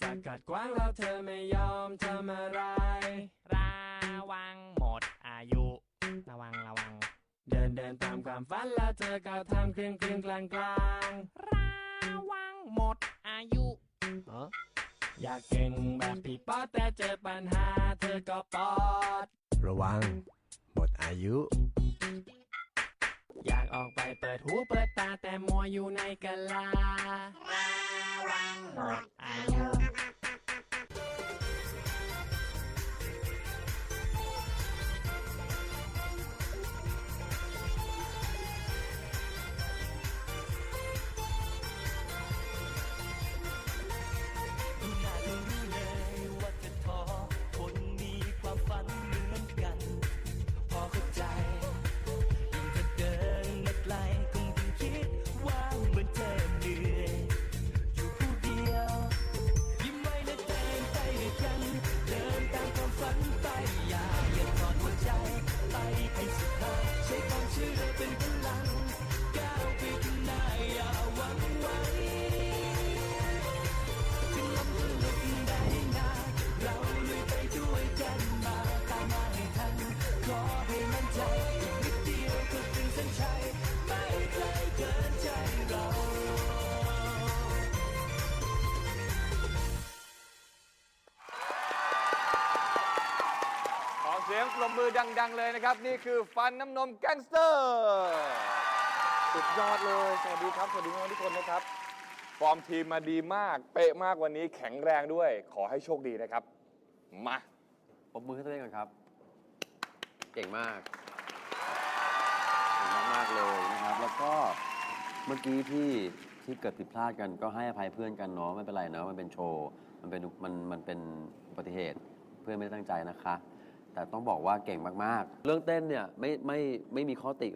สกัดกว้างแล้วเธอไม่ยอมทำอะไร ระวังหมดอายุ ระวังระวัง เดินเดินตามความฝันแล้วเธอก็ทำครึ่งครึ่งกลางกลางระวังหมดอายุๆอยากเก่งแบบพี่ป๊อดแต่เจอปัญหาเธอก็ปอด ระวัง หมดอายุ อยากออกไปเปิดหูเปิดตาแต่มัวอยู่ในกะลาหมดอายุน่ สียงปรบมือดัง ๆ เลยนะครับ นี่คือฟันน้ำนมแก๊งสเตอร์สุดยอดเลย สวัสดีครับ สวัสดีน้องๆทุกคนนะครับ ฟอร์มทีมมาดีมาก เป๊ะมากวันนี้แข็งแรงด้วย ขอให้โชคดีนะครับ มาปรบมือให้ตัวเองก่อนครับ เก่งมากเก่งมากๆเลยนะครับ แล้วก็เมื่อกี้ที่ที่เกิดผิดพลาดกันก็ให้อภัยเพื่อนกันเนาะไม่เป็นไรเนาะมันเป็นโชว์ มันเป็นมันมันเป็นอุบัติเหตุ เพื่อนไม่ได้ตั้งใจนะคะ แต่ต้องบอกว่าเก่งมากๆ เรื่องเต้นเนี่ยไม่ไม่ไม่มีข้อติ